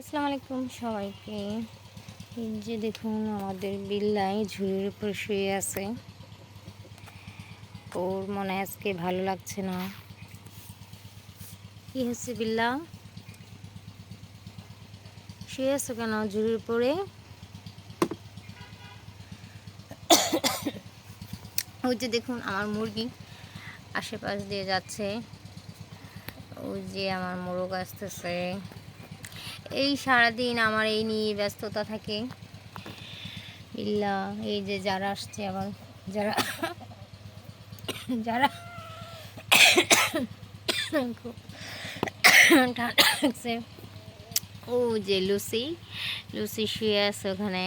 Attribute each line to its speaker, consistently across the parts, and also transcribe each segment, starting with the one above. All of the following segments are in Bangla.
Speaker 1: আসসালামু আলাইকুম সবাইকে। এই যে দেখুন, আমাদের বিল্লাই ঝুড়ির উপরে শুয়ে আছে। ওর মনে আজকে ভালো লাগছে না। কি হচ্ছে বিল্লা? শুয়ে আছো কেন ঝুড়ির উপরে? ওই যে দেখুন, আমার মুরগি আশেপাশ দিয়ে যাচ্ছে। ওই যে আমার মোরগ আসতেছে। এই সারাদিন আমার এই নিয়ে ব্যস্ততা থাকে। বিল্লা এই যে যারা আসছে আবার, যারা যারা ঠান্ডা লাগছে ও যে লুসি লুসি শুয়ে আছে ওখানে।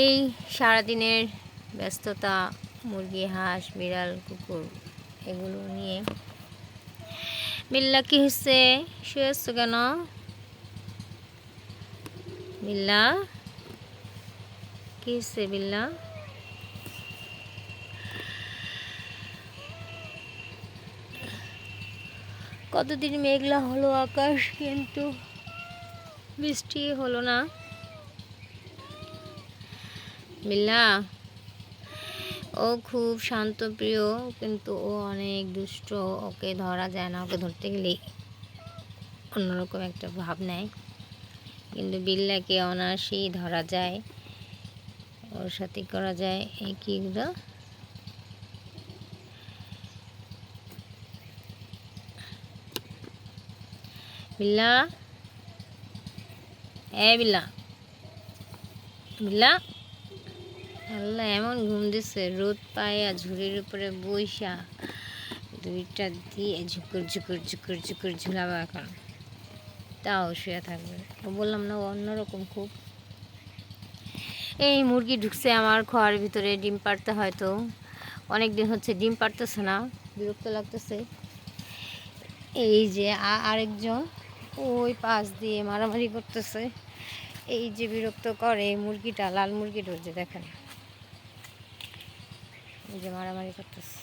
Speaker 1: এই সারাদিনের ব্যস্ততা, মুরগি, হাঁস, বিড়াল, কুকুর, এগুলো নিয়ে বিল্লা কি হচ্ছে শুয়েছ কেন বিল্লা কি হচ্ছে বিল্লা কতদিন মেঘলা হলো আকাশ কিন্তু বৃষ্টি হলো না। বিল্লা ও খুব শান্ত, প্রিয়, কিন্তু ও অনেক দুষ্ট। ওকে ধরা যায় না, ওকে ধরতে গেলে অন্যরকম একটা ভাব নেয়। কিন্তু বিল্লাকে অনায়াসেই ধরা যায়, ওর সাথে করা যায়, এই কিগুলো বিল্লা? এ বিল্লা বিল্লা? আল্লাহ এমন ঘুম দিচ্ছে রোদ পায়ে আর ঝুড়ির উপরে বইসা। দুইটা দিয়ে ঝুকুর ঝুকুর ঝুকুর ঝুকুর ঝুলাবো এখন তাও শুয়ে থাকবে। বললাম, না অন্যরকম খুব। এই মুরগি ঢুকছে আমার খোয়ার ভিতরে, ডিম পাড়তে হয়তো। অনেক দিন হচ্ছে ডিম পাড়তেছে না, বিরক্ত লাগতেছে। এই যে আরেকজন, ওই পাশ দিয়ে মারামারি করতেছে। এই যে বিরক্ত করে মুরগিটা, লাল মুরগি যে দেখেন। এই যে মারামারি করতেছে।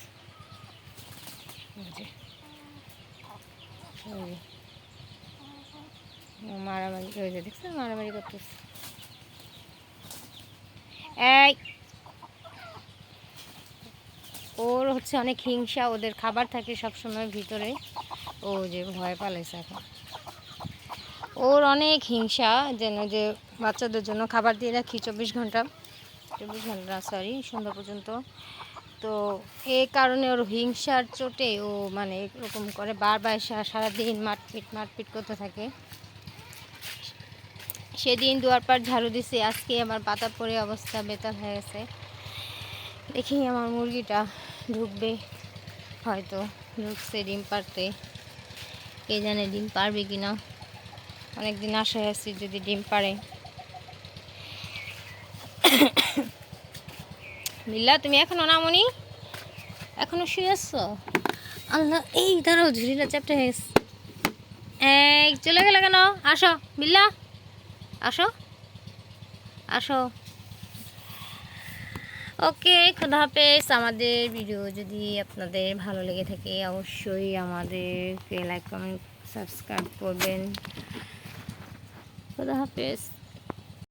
Speaker 1: মারামারি ওই যে দেখছেন মারামারি করতেছে। এই। ওর হচ্ছে অনেক হিংসা, ওদের খাবার থাকে সবসময় ভিতরে। ও যে ভয় পালাইছে এখন। ওর অনেক হিংসা, যেন যে বাচ্চাদের জন্য খাবার দিয়ে রাখি চব্বিশ ঘণ্টা। চব্বিশ ঘণ্টা সরি সন্ধ্যা পর্যন্ত। তো এই কারণে ওর হিংসার চোটে ও মানে এরকম করে বারবার সারাদিন মারপিট মারপিট করতে থাকে। সেদিন দুয়ার পার ঝাড়ু দিছি, আজকে আমার পাতা পড়ে অবস্থা বেতাল হয়ে গেছে। দেখি আমার মুরগিটা ঢুকবে, হয়তো ঢুকছে ডিম পারতে কে জানে ডিম পারবে কি না অনেকদিন আশায় আছি যদি ডিম পারে মিল্লা তুমি এখনও নামনি? এখনও শুয়ে আসছো আল্লাহ, এই দাঁড়াও ঝুড়িটা চ্যাপটা হয়ে গেছে। এই, চলে গেলে কেন? আসো, বিল্লা। আসো। আসো। ওকে, খোদা হাফেজ। আমাদের ভিডিও যদি আপনাদের ভালো লেগে থাকে, অবশ্যই আমাদেরকে লাইক কমেন্ট সাবস্ক্রাইব করবেন। খোদা হাফেজ।